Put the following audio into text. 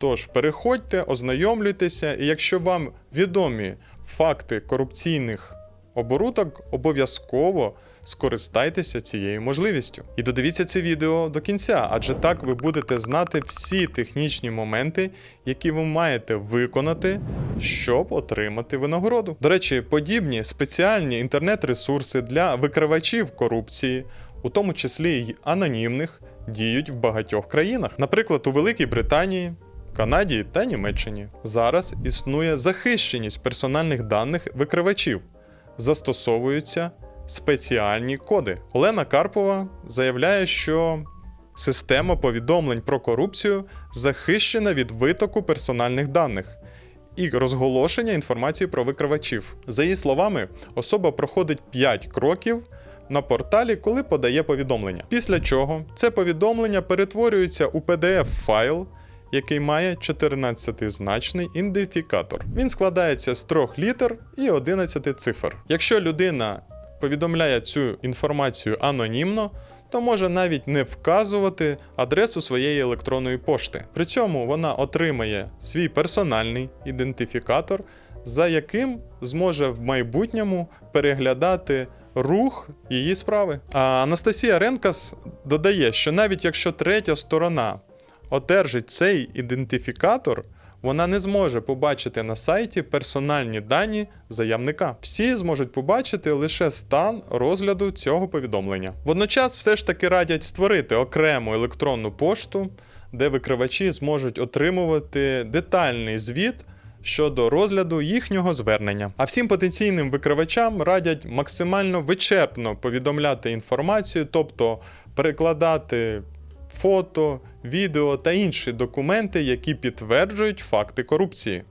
Тож переходьте, ознайомлюйтеся, і якщо вам відомі факти корупційних оборудок, обов'язково скористайтеся цією можливістю. І додивіться це відео до кінця, адже так ви будете знати всі технічні моменти, які ви маєте виконати, щоб отримати винагороду. До речі, подібні спеціальні інтернет-ресурси для викривачів корупції, у тому числі й анонімних, діють в багатьох країнах, наприклад, у Великій Британії. Канаді та Німеччині зараз існує захищеність персональних даних викривачів, застосовуються спеціальні коди. Олена Карпова заявляє, що система повідомлень про корупцію захищена від витоку персональних даних і розголошення інформації про викривачів. За її словами, особа проходить 5 кроків на порталі, коли подає повідомлення. Після чого це повідомлення перетворюється у PDF-файл, який має 14-значний ідентифікатор. Він складається з трьох літер і 11 цифр. Якщо людина повідомляє цю інформацію анонімно, то може навіть не вказувати адресу своєї електронної пошти. При цьому вона отримає свій персональний ідентифікатор, за яким зможе в майбутньому переглядати рух її справи. А Анастасія Ренкас додає, що навіть якщо третя сторона одержить цей ідентифікатор, вона не зможе побачити на сайті персональні дані заявника. Всі зможуть побачити лише стан розгляду цього повідомлення. Водночас, все ж таки радять створити окрему електронну пошту, де викривачі зможуть отримувати детальний звіт. Щодо розгляду їхнього звернення. А всім потенційним викривачам радять максимально вичерпно повідомляти інформацію, тобто перекладати фото, відео та інші документи, які підтверджують факти корупції.